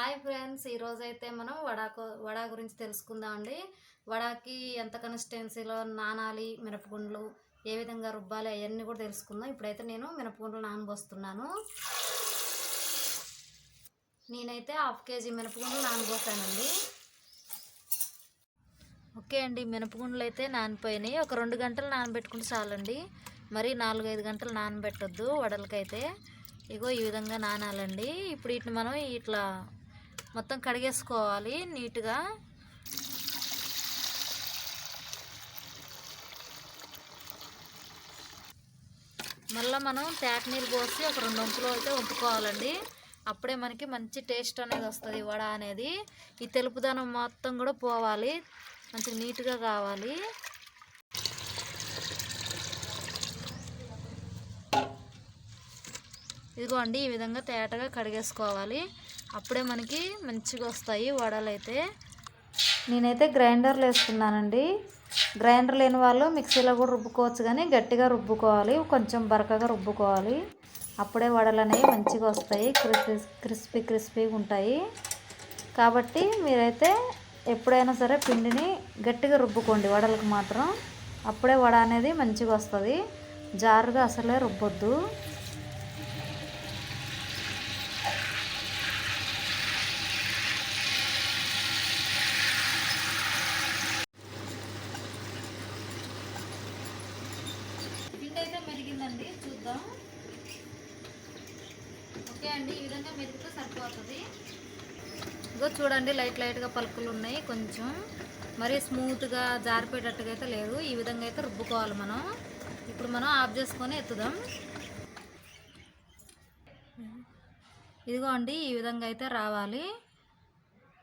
Hi friends ఈరోజు అయితే మనం వడాకు వడా గురించి తెలుసుకుందాం అండి. వడాకి ఎంత కన్సిస్టెన్సీలో నానాలి మినపగుండ్లు ఏ విధంగా రుబ్బాలి అవన్నీ కూడా తెలుసుకుందాం. ఇప్పుడైతే నేను మినపగుండ్లు నానబోస్తున్నాను. నేనైతే హాఫ్ కేజీ మినపగుండ్లు నానబోసానండి ఓకే అండి మినపగుండ్లు అయితే నానిపోయినాయి. ఒక రెండు గంటలు నానబెట్టుకుంటే చాలండి. మరి నాలుగైదు గంటలు నానబెట్టొద్దు వడలకైతే. ఇగో ఈ విధంగా నానాలండి. ఇప్పుడు వీటిని మనం ఇట్లా మొత్తం కడిగేసుకోవాలి నీట్గా. మళ్ళీ మనం తేట నీళ్ళు పోసి ఒక రెండు వంపులు అయితే వంపుకోవాలండి. అప్పుడే మనకి మంచి టేస్ట్ అనేది వస్తుంది వడ అనేది. ఈ తెలుపుదనం మొత్తం కూడా పోవాలి. మంచిగా నీట్గా కావాలి. ఇదిగోండి ఈ విధంగా తేటగా కడిగేసుకోవాలి. అప్పుడే మనకి మంచిగా వస్తాయి వడలు అయితే నేనైతే గ్రైండర్లు వేసుకున్నానండి గ్రైండర్ లేని వాళ్ళు మిక్సీలో కూడా రుబ్బుకోవచ్చు కానీ గట్టిగా రుబ్బుకోవాలి కొంచెం బరకగా రుబ్బుకోవాలి. అప్పుడే వడలు అనేవి మంచిగా వస్తాయి క్రిస్పీ క్రిస్పీ క్రిస్పీగా ఉంటాయి. కాబట్టి మీరైతే ఎప్పుడైనా సరే పిండిని గట్టిగా రుబ్బుకోండి వడలకు మాత్రం. అప్పుడే వడ అనేది మంచిగా వస్తుంది. జారుగా అసలే రుబ్బొద్దు పిండి అయితే మెరిగిందండి చూద్దాం. ఓకే అండి ఈ విధంగా మెరిగితే సరిపోతుంది. ఇదిగో చూడండి లైట్ లైట్గా పలుకులు ఉన్నాయి కొంచెం. మరీ స్మూత్గా జారిపోయేటట్టుగా అయితే లేదు. ఈ విధంగా అయితే రుబ్బుకోవాలి మనం. ఇప్పుడు మనం ఆఫ్ చేసుకొని ఎత్తుదాం. ఇదిగో అండి ఈ విధంగా అయితే రావాలి.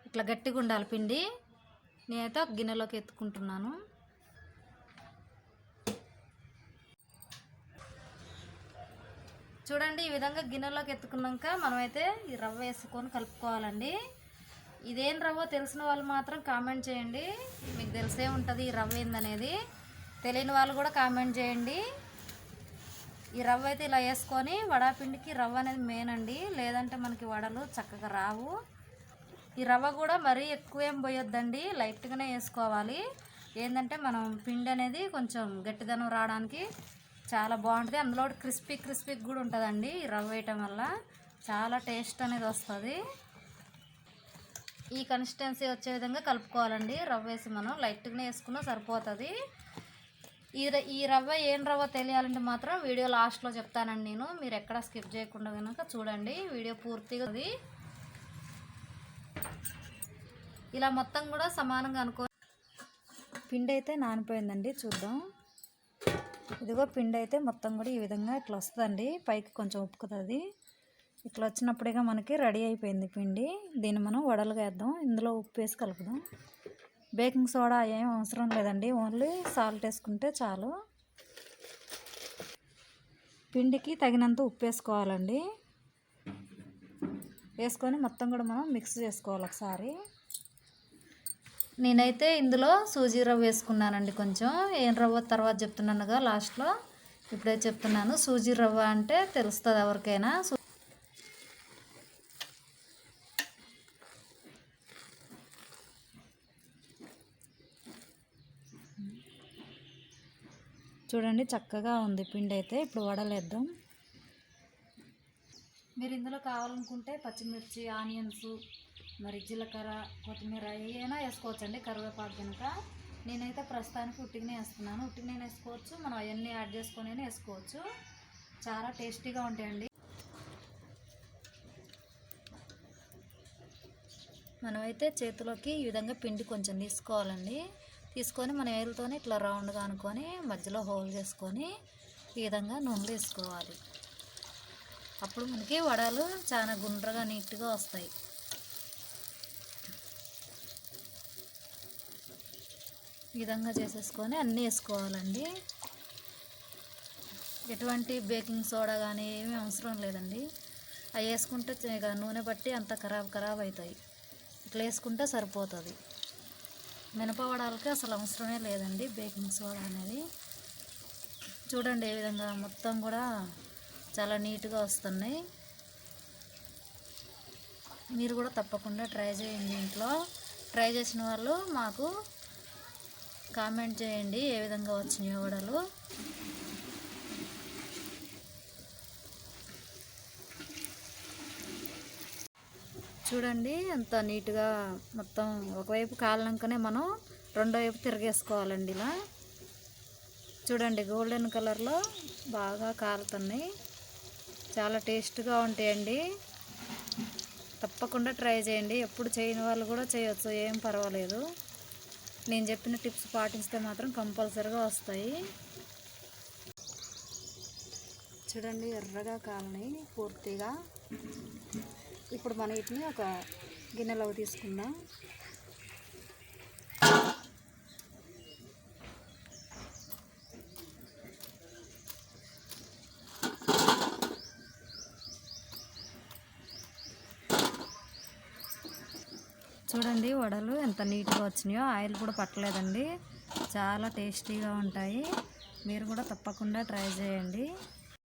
ఇట్లా గట్టిగా ఉండాలి పిండి. నేనైతే ఒక గిన్నెలోకి ఎత్తుకుంటున్నాను. చూడండి ఈ విధంగా గిన్నెలోకి ఎత్తుకున్నాక మనమైతే ఈ రవ్వ వేసుకొని కలుపుకోవాలండి. ఇదేం రవ్వ తెలిసిన వాళ్ళు మాత్రం కామెంట్ చేయండి. మీకు తెలిసే ఉంటుంది ఈ రవ్వ ఏందనేది. తెలియని వాళ్ళు కూడా కామెంట్ చేయండి. ఈ రవ్వ అయితే ఇలా వేసుకొని వడాపిండికి రవ్వ అనేది మెయిన్ అండి. లేదంటే మనకి వడలు చక్కగా రావు. ఈ రవ్వ కూడా మరీ ఎక్కువ ఏం పోయొద్దండి. లైట్గానే వేసుకోవాలి. ఏంటంటే మనం పిండి అనేది కొంచెం గట్టిదనం రావడానికి చాలా బాగుంటుంది. అందులో క్రిస్పీ క్రిస్పీ కూడా ఉంటుందండి. రవ్వ వేయటం వల్ల చాలా టేస్ట్ అనేది వస్తుంది. ఈ కన్సిస్టెన్సీ వచ్చే విధంగా కలుపుకోవాలండి. రవ్వ వేసి మనం లైట్గానే వేసుకున్నా సరిపోతుంది. ఈ ఈ రవ్వ ఏం రవ్వ తెలియాలంటే మాత్రం వీడియో లాస్ట్లో చెప్తానండి నేను. మీరు ఎక్కడ స్కిప్ చేయకుండా కనుక చూడండి. వీడియో పూర్తిగా అది ఇలా మొత్తం కూడా సమానంగా అనుకో పిండి అయితే నానిపోయిందండి. చూద్దాం. ఇదిగో పిండి అయితే మొత్తం కూడా ఈ విధంగా ఇట్లా వస్తుందండి. పైకి కొంచెం ఉప్పుకుతుంది. ఇట్లా వచ్చినప్పుడేగా మనకి రెడీ అయిపోయింది పిండి. దీన్ని మనం వడలుగా వేద్దాం. ఇందులో ఉప్పు వేసి కలుపుదాం. బేకింగ్ సోడా ఏం అవసరం లేదండి. ఓన్లీ సాల్ట్ వేసుకుంటే చాలు. పిండికి తగినంత ఉప్పు వేసుకోవాలండి. వేసుకొని మొత్తం కూడా మనం మిక్స్ చేసుకోవాలి ఒకసారి. నేనైతే ఇందులో సూజీ రవ్వ వేసుకున్నానండి కొంచెం. ఏం రవ్వ తర్వాత చెప్తున్నానుగా లాస్ట్లో. ఇప్పుడే చెప్తున్నాను సూజీ రవ్వ అంటే తెలుస్తుంది ఎవరికైనా. చూడండి చక్కగా ఉంది పిండి అయితే ఇప్పుడు వడలేద్దాం. మీరు ఇందులో కావాలనుకుంటే పచ్చిమిర్చి ఆనియన్స్ మరి జీలకర్ర కొత్తిమీర ఏమైనా వేసుకోవచ్చండి కరివేపాకు కనుక నేనైతే ప్రస్తుతానికి ఉట్టిగానే వేస్తున్నాను. ఉట్టిగానే వేసుకోవచ్చు. మనం అవన్నీ యాడ్ చేసుకొని వేసుకోవచ్చు. చాలా టేస్టీగా ఉంటాయండి. మనమైతే చేతిలోకి ఈ విధంగా పిండి కొంచెం తీసుకోవాలండి. తీసుకొని మన ఏరుతోనే ఇట్లా రౌండ్గా అనుకొని మధ్యలో హోల్ చేసుకొని ఈ విధంగా నూనెలు వేసుకోవాలి. అప్పుడు మనకి వడలు చాలా గుండ్రగా నీట్గా వస్తాయి. ఈ విధంగా చేసేసుకొని అన్నీ వేసుకోవాలండి. ఎటువంటి బేకింగ్ సోడా కానీ ఏమీ అవసరం లేదండి. అవి వేసుకుంటే ఇక నూనె బట్టి అంత ఖరాబ్ ఖరాబ్ అవుతాయి ఇట్లా వేసుకుంటే సరిపోతుంది. మినపవడాలకి అసలు అవసరమే లేదండి బేకింగ్ సోడా అనేది. చూడండి ఏ విధంగా మొత్తం కూడా చాలా నీట్గా వస్తున్నాయి. మీరు కూడా తప్పకుండా ట్రై చేయండి ఇంట్లో. ట్రై చేసిన వాళ్ళు మాకు కామెంట్ చేయండి ఏ విధంగా వచ్చినాయో వడలు చూడండి ఎంత నీట్గా మొత్తం ఒకవైపు కాలినాకనే మనం రెండో వైపు తిరగేసుకోవాలండి ఇలా. చూడండి గోల్డెన్ కలర్లో బాగా కాలుతున్నాయి. చాలా టేస్ట్గా ఉంటాయండి. తప్పకుండా ట్రై చేయండి. ఎప్పుడు చేయని వాళ్ళు కూడా చేయొచ్చు. ఏం పర్వాలేదు. నేను చెప్పిన టిప్స్ పాటిస్తే మాత్రం కంపల్సరీగా వస్తాయి. చూడండి ఎర్రగా కాలని పూర్తిగా. ఇప్పుడు మనం వీటిని ఒక గిన్నెలో తీసుకుందాం. చూడండి వడలు ఎంత నీట్గా వచ్చినాయో ఆయిల్ కూడా పట్టలేదండి. చాలా టేస్టీగా ఉంటాయి. మీరు కూడా తప్పకుండా ట్రై చేయండి.